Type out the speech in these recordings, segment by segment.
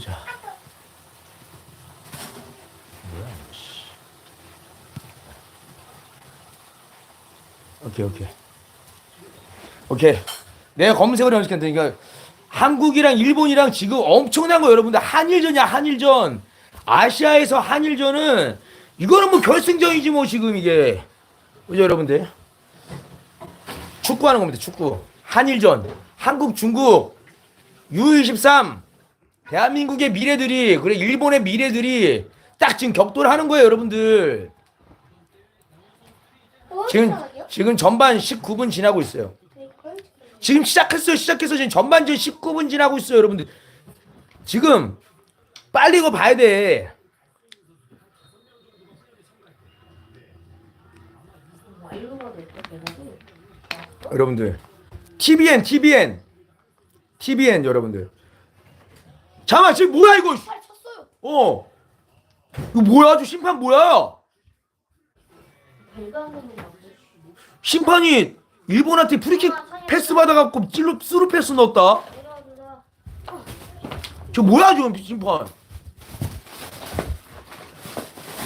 보자. 뭐야, 씨. 오케이, 오케이. 오케이. 내가 검색을 텐데, 그러니까 한국이랑 일본이랑 지금 엄청난 거 여러분들 한일전이야, 한일전. 아시아에서 한일전은 이거는 뭐 결승전이지 뭐 지금 이게. 그죠, 여러분들? 축구하는 겁니다, 축구. 한일전. 한국, 중국. U23. 대한민국의 미래들이, 그래, 일본의 미래들이 딱 지금 격돌을 하는 거예요, 여러분들. 지금, 지금 전반 19분 지나고 있어요. 지금 시작했어요. 시작해서 지금 전반전 19분 지나고 있어요, 여러분들. 지금 빨리 이거 봐야 돼. 여러분들. TBN, TBN. TBN 여러분들. 잠깐 지금 뭐야 이거? 팔 쳤어요. 어. 이거 뭐야? 저 심판 뭐야? 심판이 일본한테 프리킥 패스 받아갖고 찔로 스루 패스 넣었다. 저 뭐야 지금 심판?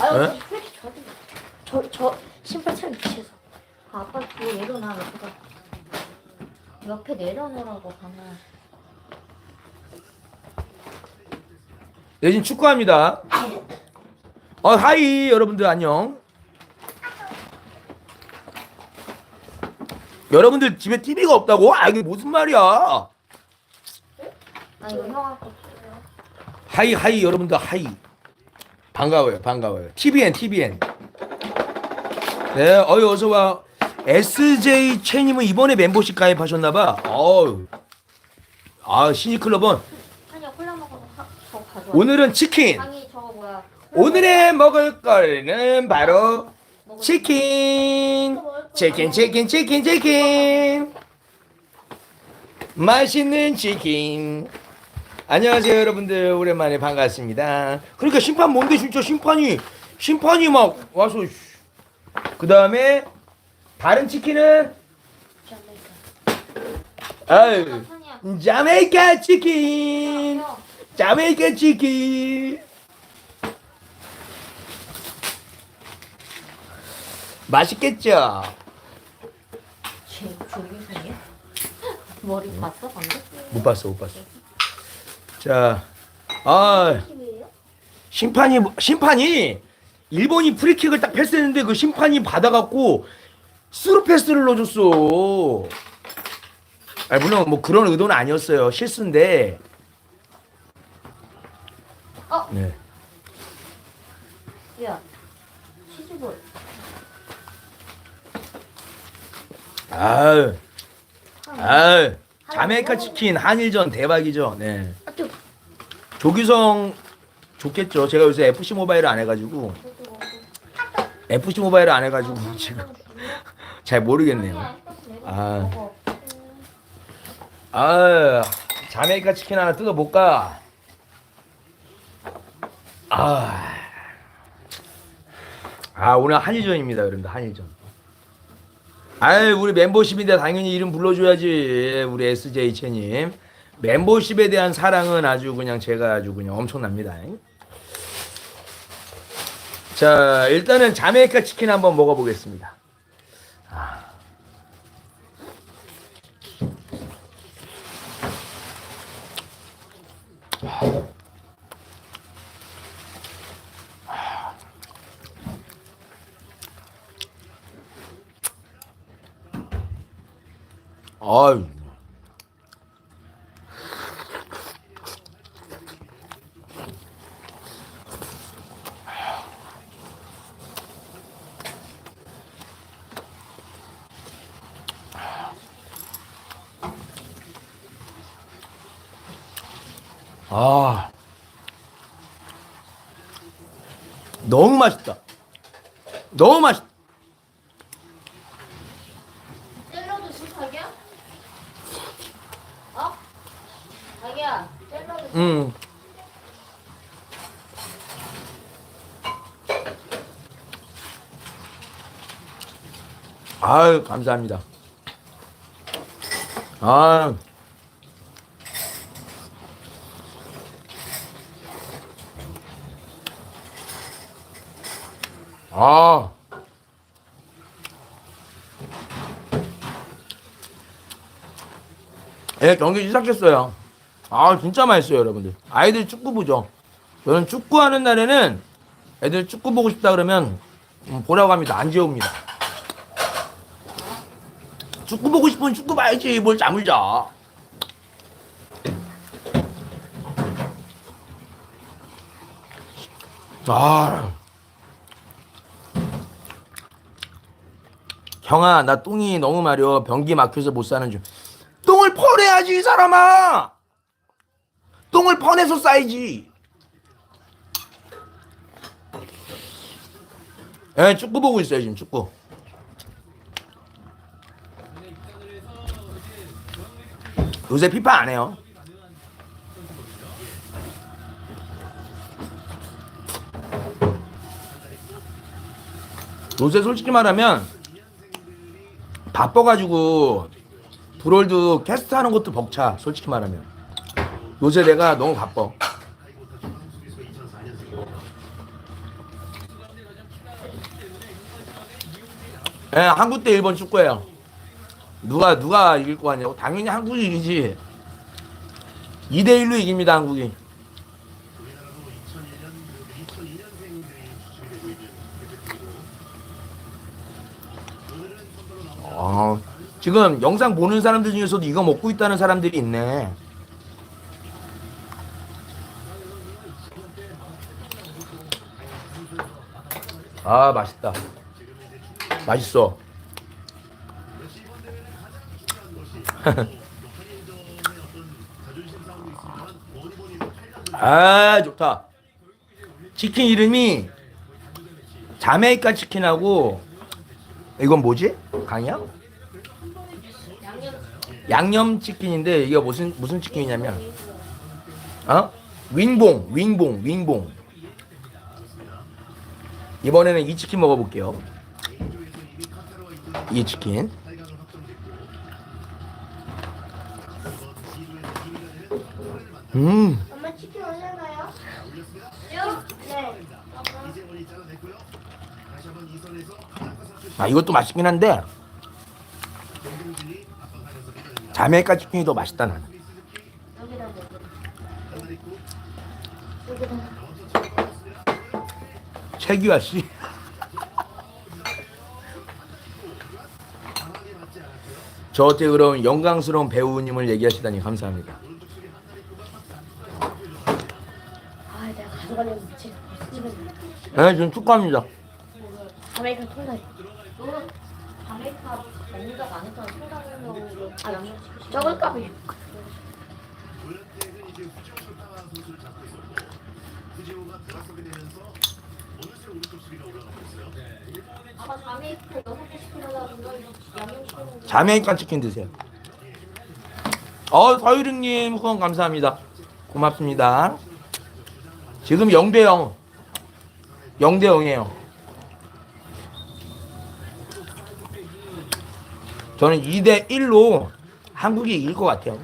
아유, 에? 왜 이렇게 저, 저 신발 참 미쳐서. 아, 아빠 그거 내려놔, 옆에다. 옆에 내려놓으라고, 방금. 네, 지금 축구합니다. 어, 하이 여러분들 안녕. 여러분들 집에 TV가 없다고? 아 이게 무슨 말이야? 아, 하이 하이 여러분들 하이. 반가워요 반가워요. TVN TVN. 네, 어이 어서 와. SJ 채님은 이번에 멤버십 가입하셨나봐. 어우. 아 신입클럽은 오늘은 치킨. 뭐야. 오늘의 먹을 거는 바로 치킨. 치킨 치킨 치킨 치킨. 맛있는 치킨. 안녕하세요 여러분들 오랜만에 반갑습니다. 그러니까 심판 뭔데 진짜 심판이 심판이 막 와서 그 다음에 다른 치킨은. 아유. 자메이카 치킨. 형, 치킨. 맛있겠죠? 쟤 조규성이야? 머리 봤어, 방금? 못 봤어, 못 봤어. 자, 아? 심판이 심판이 일본이 프리킥을 딱 패스했는데 그 심판이 받아갖고 스루 패스를 넣어줬어. 아 물론 뭐 그런 의도는 아니었어요. 실수인데. 어? 네. 야, 치즈볼. 아유, 아유, 자메이카 치킨 한일전 대박이죠. 네. 아, 또. 조규성 좋겠죠. 제가 요새 FC 모바일을 안 해가지고 FC 모바일을 안 해가지고 제가 잘 모르겠네요. 아. 아, 자메이카 치킨 하나 뜯어볼까? 아, 아 오늘 한일전입니다, 여러분들 한일전. 아유, 우리 멤버십인데 당연히 이름 불러줘야지, 우리 SJ 채님. 멤버십에 대한 사랑은 아주 그냥 제가 아주 그냥 엄청납니다. 자, 일단은 자메이카 치킨 한번 먹어보겠습니다. 아 유. 아. 너무 맛있다. 너무 맛있다. 아유, 감사합니다. 아 아. 예, 경기 시작했어요. 아, 진짜 맛있어요, 여러분들. 아이들 축구 보죠. 저는 축구하는 날에는 애들 축구 보고 싶다 그러면 음, 보라고 합니다. 안 재웁니다. 축구 보고 싶으면 축구 봐야지. 뭘 잠을 자. 아. 형아, 나 똥이 너무 마려. 변기 막혀서 못 사는 중. 똥을 퍼내야지, 이 사람아! 똥을 퍼내서 싸야지. 예, 축구 보고 있어요, 지금 축구. 요새 피파 안 해요. 요새 솔직히 말하면 바빠가지고 브롤드 캐스트 하는 것도 벅차 솔직히 말하면. 요새 내가 너무 바빠. 예, 한국 대 일본 축구예요 누가 누가 이길 거 아니냐고 당연히 한국이 이기지 2대 1로 이깁니다 한국이 아, 지금 영상 보는 사람들 중에서도 이거 먹고 있다는 사람들이 있네. 아, 맛있다. 맛있어. 아, 좋다. 치킨 이름이 자메이카 치킨하고 이건 뭐지? 강이야? 양념 치킨인데 이게 무슨 무슨 치킨이냐면 어? 윙봉, 윙봉, 윙봉. 이번에는 이 치킨 먹어볼게요. 이 치킨. 음, 엄마 치킨? 네. 아 이것도 맛있긴 한데 자메이카 치킨이 더 맛있다 나는. 여기다 먹어. 여기다. 최규하 씨. 저한테 그런 영광스러운 배우님을 얘기하시다니 감사합니다. 가 가져가려고 제가 찍었네. 네, 전 축하합니다. 아메리칸 통다리. 너는 아메리카 먹는 거. 아, 양념 시키시 적을까 봐. 아빠 아메리카 여섯 개 시키려고 너 양념 시키는 거. 자메이카 치킨 드세요. 어, 서유링님 후원 감사합니다. 고맙습니다. 지금 0대 0. 0대 0이에요. 저는 2대 1로 한국이 이길 것 같아요.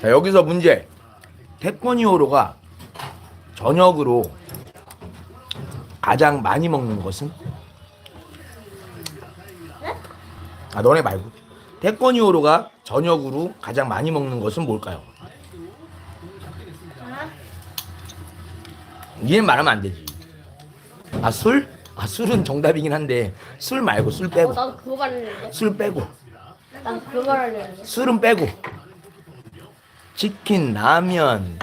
자, 여기서 문제. 태권이오로가 저녁으로 가장 많이 먹는 것은? 아, 너네 말고. 태권이오로가 저녁으로 가장 많이 먹는 것은 뭘까요? 아, 니는 말하면 안 되지. 아, 술? 아, 술은 정답이긴 한데, 술 말고, 술 빼고. 어, 나도 그거 말하려는데. 술 빼고. 난 그거 말하려는데. 술은 빼고 치킨, 라면,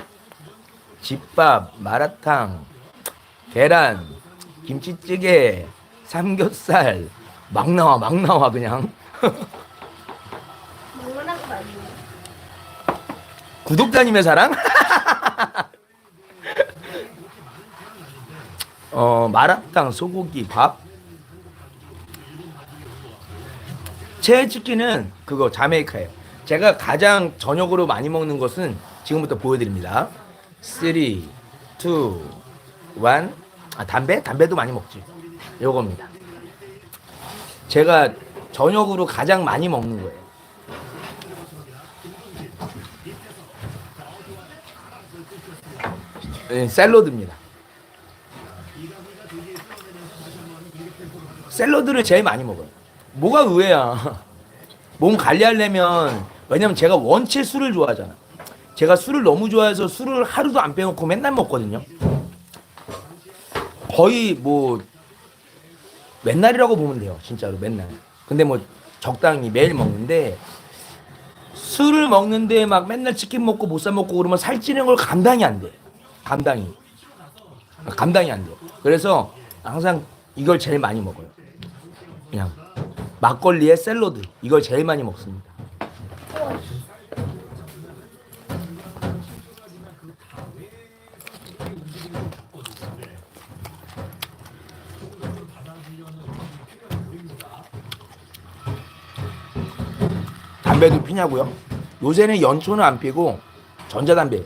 집밥, 마라탕, 계란, 김치찌개, 삼겹살 막 나와 막 나와 그냥 거? 구독자님의 사랑? 어 마라탕, 소고기, 밥. 제 치킨은 그거 자메이카예요. 제가 가장 저녁으로 많이 먹는 것은 지금부터 보여드립니다. 3, 2, 1. 아 담배? 담배도 많이 먹지. 요겁니다. 제가 저녁으로 가장 많이 먹는 거예요. 네, 샐러드입니다. 샐러드를 제일 많이 먹어요. 뭐가 의외야. 몸 관리하려면 왜냐면 제가 원체 술을 좋아하잖아. 제가 술을 너무 좋아해서 술을 하루도 안 빼놓고 맨날 먹거든요. 거의 뭐 맨날이라고 보면 돼요. 진짜로 맨날. 근데 뭐 적당히 매일 먹는데 술을 먹는데 막 맨날 치킨 먹고 보쌈 먹고 그러면 살찌는 걸 감당이 안 돼. 감당이. 감당이 안 돼. 그래서 항상 이걸 제일 많이 먹어요. 그냥 막걸리에 샐러드 이걸 제일 많이 먹습니다. 담배도 피냐고요? 요새는 연초는 안 피고 전자담배.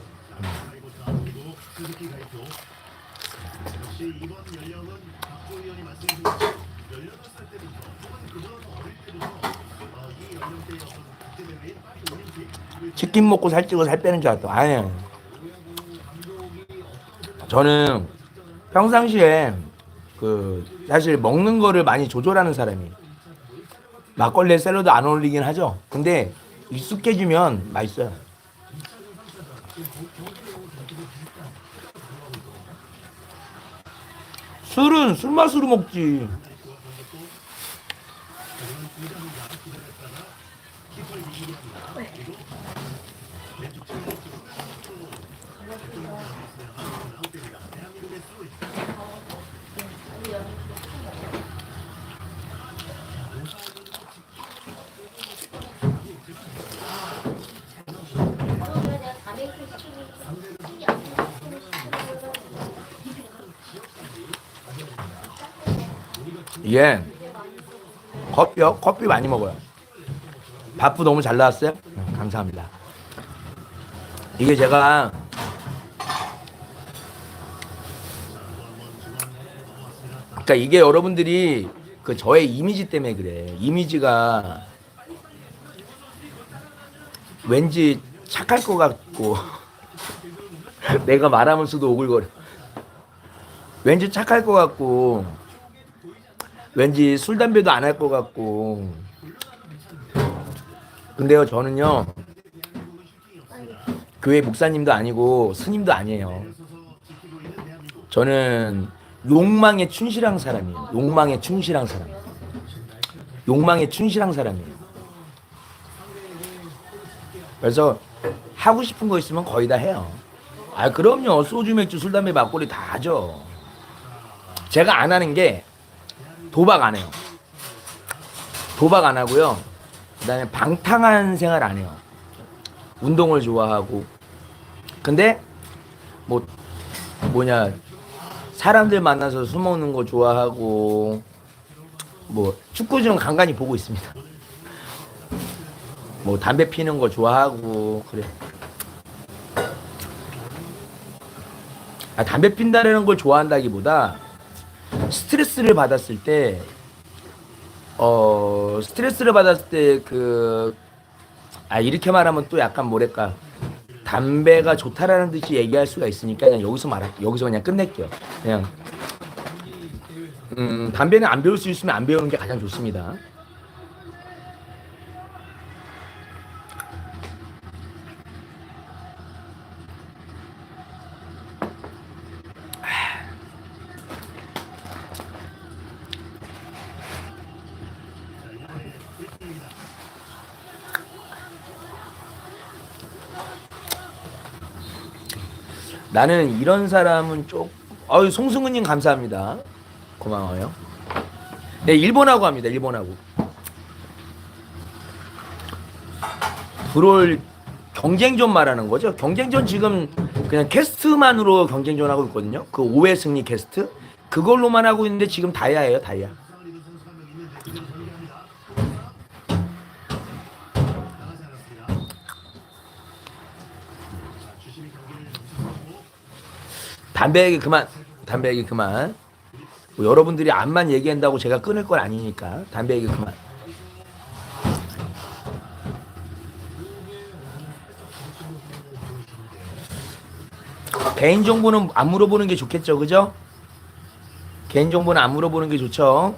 치킨 먹고 살찌고 살 빼는 줄 알았다. 아니에요. 저는 평상시에 그 사실 먹는 거를 많이 조절하는 사람이에요. 막걸리에 샐러드 안 어울리긴 하죠. 근데 익숙해지면 맛있어요. 술은 술 맛으로 먹지. 예. 커피요? 커피 많이 먹어요. 밥도 너무 잘 나왔어요? 음, 감사합니다. 이게 제가 그러니까 이게 여러분들이 그 저의 이미지 때문에 그래. 이미지가 왠지 착할 것 같고 내가 말하면서도 오글거려. 왠지 착할 것 같고 왠지 술 담배도 안 할 것 같고. 근데요 저는요 교회 목사님도 아니고 스님도 아니에요. 저는 욕망에 충실한 사람이에요. 욕망에 충실한 사람. 욕망에 충실한 사람이에요. 그래서 하고 싶은 거 있으면 거의 다 해요. 아 그럼요. 소주 맥주 술 담배 막걸리 다 하죠. 제가 안 하는 게 도박 안 해요. 도박 안 하고요. 그다음에 방탕한 생활 안 해요. 운동을 좋아하고. 근데 뭐 뭐냐 사람들 만나서 술 먹는 거 좋아하고 뭐 축구 좀 간간히 보고 있습니다. 뭐 담배 피는 거 좋아하고 그래. 아, 담배 핀다는 걸 좋아한다기보다 스트레스를 받았을 때, 어, 스트레스를 받았을 때 그, 아, 이렇게 말하면 또 약간 뭐랄까. 담배가 좋다라는 듯이 얘기할 수가 있으니까 그냥 여기서 말할 여기서 그냥 끝낼게요. 그냥, 음, 담배는 안 배울 수 있으면 안 배우는 게 가장 좋습니다. 나는 이런 사람은 좀 어유 송승우님 감사합니다. 고마워요. 네 일본하고 합니다. 일본하고 들어올 경쟁전 말하는 거죠. 경쟁전 지금 그냥 캐스트만으로 경쟁전 하고 있거든요. 그 5회 승리 캐스트 그걸로만 하고 있는데 지금 다이아예요. 다이아. 담배 얘기 그만. 담배 얘기 그만. 뭐 여러분들이 암만 얘기한다고 제가 끊을 건 아니니까 담배 얘기 그만. 개인 정보는 안 물어보는 게 좋겠죠, 그죠? 개인 정보는 안 물어보는 게 좋죠.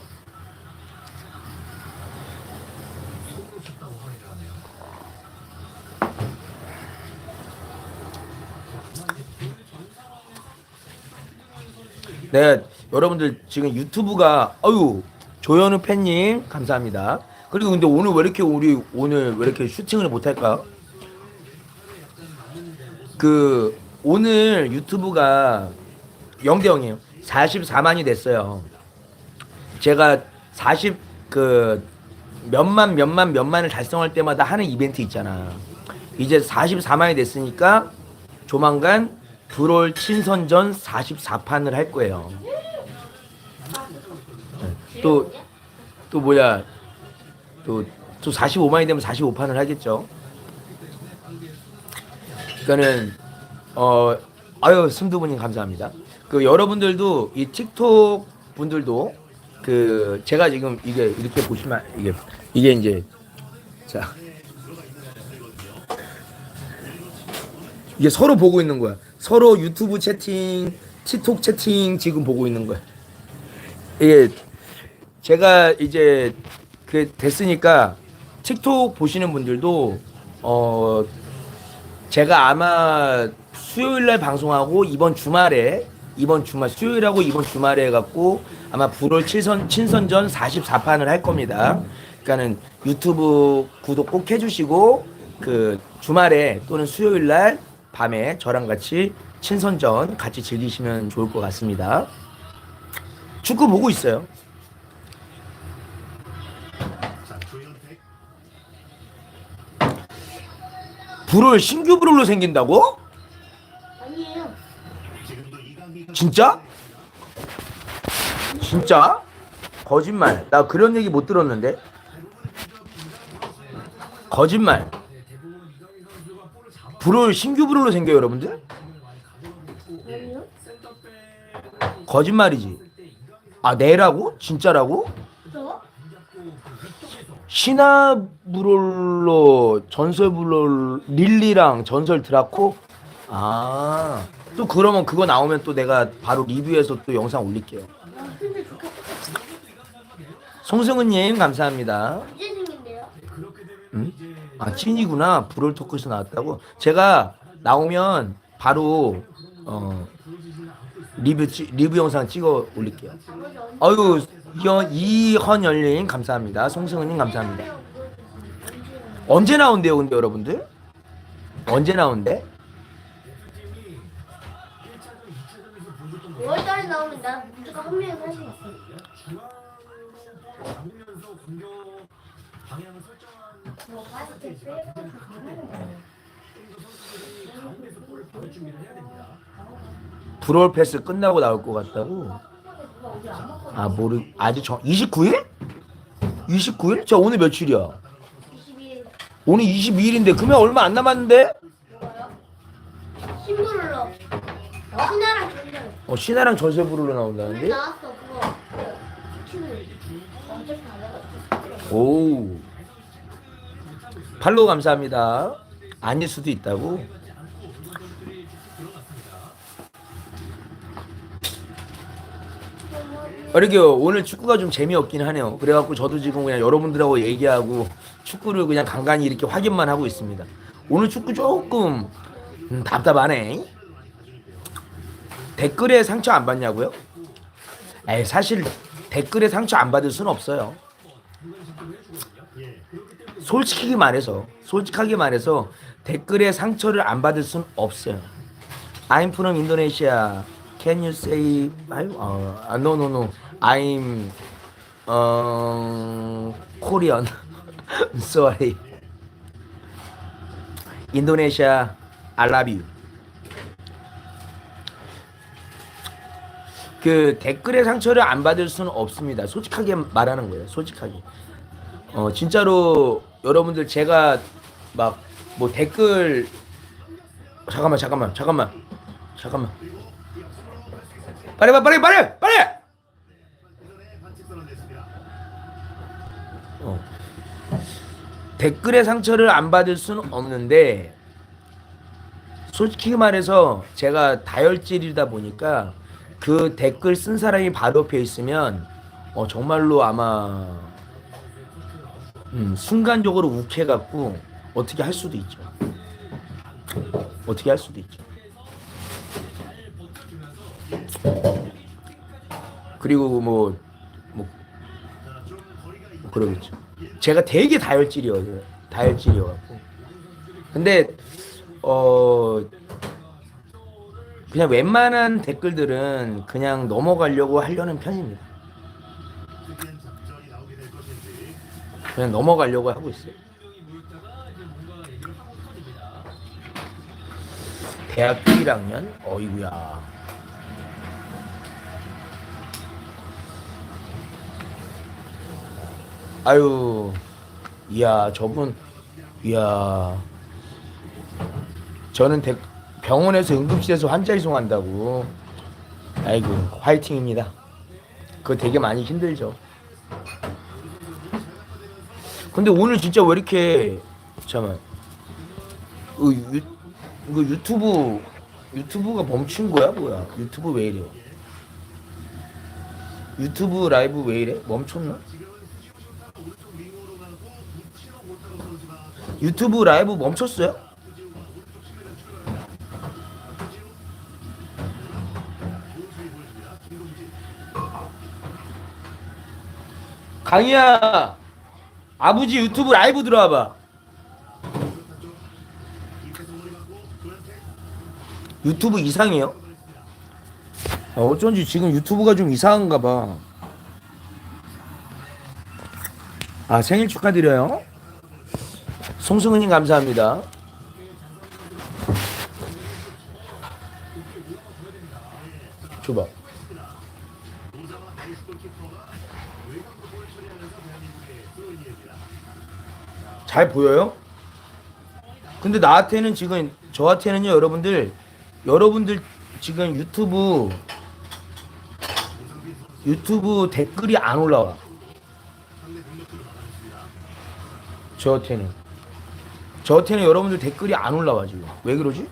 네, 여러분들 지금 유튜브가 어유 조현우 팬님 감사합니다. 그리고 근데 오늘 왜 이렇게 우리 오늘 왜 이렇게 슈팅을 못할까? 그 오늘 유튜브가 0대 0이에요. 44만이 됐어요. 제가 40 그 몇만 몇만 몇만을 달성할 때마다 하는 이벤트 있잖아. 이제 44만이 됐으니까 조만간 브롤 친선전 44판을 할 거예요. 또 또 뭐야 또 또 45만이 되면 45판을 하겠죠. 그러니까는 어 아유 승두분님 감사합니다. 그 여러분들도 이 틱톡 분들도 그 제가 지금 이게 이렇게 보시면 이게 이게 이제 자 이게 서로 보고 있는 거야. 서로 유튜브 채팅, 틱톡 채팅 지금 보고 있는 거야. 이게 제가 이제 그 됐으니까 틱톡 보시는 분들도 어 제가 아마 수요일 날 방송하고 이번 주말에 이번 주말 수요일하고 이번 주말에 해갖고 아마 불월 친선 친선전 44판을 할 겁니다. 그러니까는 유튜브 구독 꼭 해주시고 그 주말에 또는 수요일 날 밤에 저랑 같이 친선전 같이 즐기시면 좋을 것 같습니다. 축구 보고 있어요. 불을 신규 불로 생긴다고? 아니에요. 진짜? 진짜? 거짓말. 나 그런 얘기 못 들었는데. 거짓말. 불을 신규 불로 생겨요, 여러분들? 아니요. 거짓말이지. 아, 내라고? 진짜라고? 저? 신화 브롤로 전설 브롤 릴리랑 전설 드라코 아. 또 그러면 그거 나오면 또 내가 바로 리뷰해서 또 영상 올릴게요. 아, 근데 좋겠다. 송승은 님 감사합니다. 이제 생긴데요? 응? 아 찐이구나. 브롤 토크에서 나왔다고? 제가 나오면 바로 어 리뷰 찌, 리뷰 영상 찍어 올릴게요. 아유 이헌열님 감사합니다. 송승은님 감사합니다. 언제 나온대요 근데 여러분들? 언제 나온대? 5월달에 나오면 나 무조건 한 명이 할수 있어. 뭐 바스켓 빼고 다 가는 거야. 브롤 패스 끝나고 나올 것 같다고 아 모르 아직 정 29일? 29일? 저 오늘 며칠이야 22일 오늘 22일인데 그러면 얼마 안 남았는데? 신부를러. 신나랑. 어 전설 브롤로 오늘 나온다는데 나왔어 그거. 오 팔로우 감사합니다. 아닐 수도 있다고. 어르기요 오늘 축구가 좀 재미없긴 하네요. 그래갖고 저도 지금 그냥 여러분들하고 얘기하고 축구를 그냥 간간히 이렇게 확인만 하고 있습니다. 오늘 축구 조금 음, 답답하네. 댓글에 상처 안 받냐고요? 에이 사실 댓글에 상처 안 받을 수는 없어요 솔직하게 말해서 솔직하게 말해서 댓글에 상처를 안 받을 순 없어요. I'm from Indonesia. Can you say I? 어, uh, no no no. I'm 어 Korean. Sorry. Indonesia. I love you. 그 댓글에 상처를 안 받을 수는 없습니다. 솔직하게 말하는 거예요. 솔직하게. 어 진짜로 여러분들 제가 막 뭐 댓글 잠깐만 잠깐만 잠깐만 잠깐만 빨리 빨리 빨리 빨리 어. 댓글에 상처를 안 받을 수는 없는데 솔직히 말해서 제가 다혈질이다 보니까 그 댓글 쓴 사람이 바로 옆에 있으면 어, 정말로 아마 음, 순간적으로 욱해갖고 어떻게 할 수도 있죠. 어떻게 할 수도 있죠. 그리고 뭐, 뭐, 뭐 그러겠죠. 제가 되게 다혈질이거든요. 다혈질이어갖고. 근데 어 그냥 웬만한 댓글들은 그냥 넘어가려고 하려는 편입니다. 그냥 넘어가려고 하고 있어요. 대학교 1학년? 어이구야. 아유, 이야, 저분, 이야. 저는 대- 병원에서 응급실에서 환자 이송한다고. 아이고, 화이팅입니다. 그거 되게 많이 힘들죠. 근데 오늘 진짜 왜 이렇게 잠깐만. 어, 유, 이거 유튜브 유튜브가 멈춘 거야? 뭐야? 유튜브 왜 이래? 유튜브 라이브 왜 이래? 멈췄나? 유튜브 라이브 멈췄어요? 강희야 아버지 유튜브 라이브 들어와봐. 유튜브 이상해요? 아, 어쩐지 지금 유튜브가 좀 이상한가 봐. 아 생일 축하드려요. 송승은님 감사합니다. 줘봐. 잘 보여요? 근데 나한테는 지금 저한테는요 여러분들 여러분들 지금 유튜브 유튜브 댓글이 안 올라와 저한테는 저한테는 여러분들 댓글이 안 올라와 지금 왜 그러지?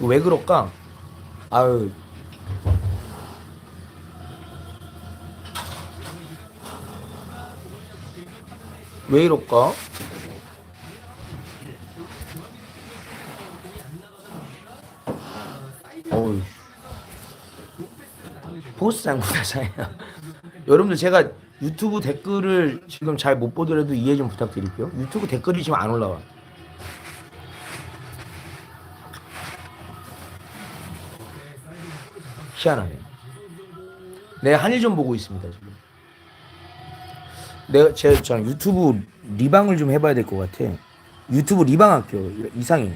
왜 그럴까? 아유 왜 이럴까? 어우 보스상구다사야 여러분들 제가 유튜브 댓글을 지금 잘 못 보더라도 이해 좀 부탁드릴게요. 유튜브 댓글이 지금 안 올라와. 희한하네. 내가 한일전 보고 있습니다 지금. 내가 제가 저 유튜브 리방을 좀 해봐야 될 것 같아. 유튜브 리방 할게요 이상해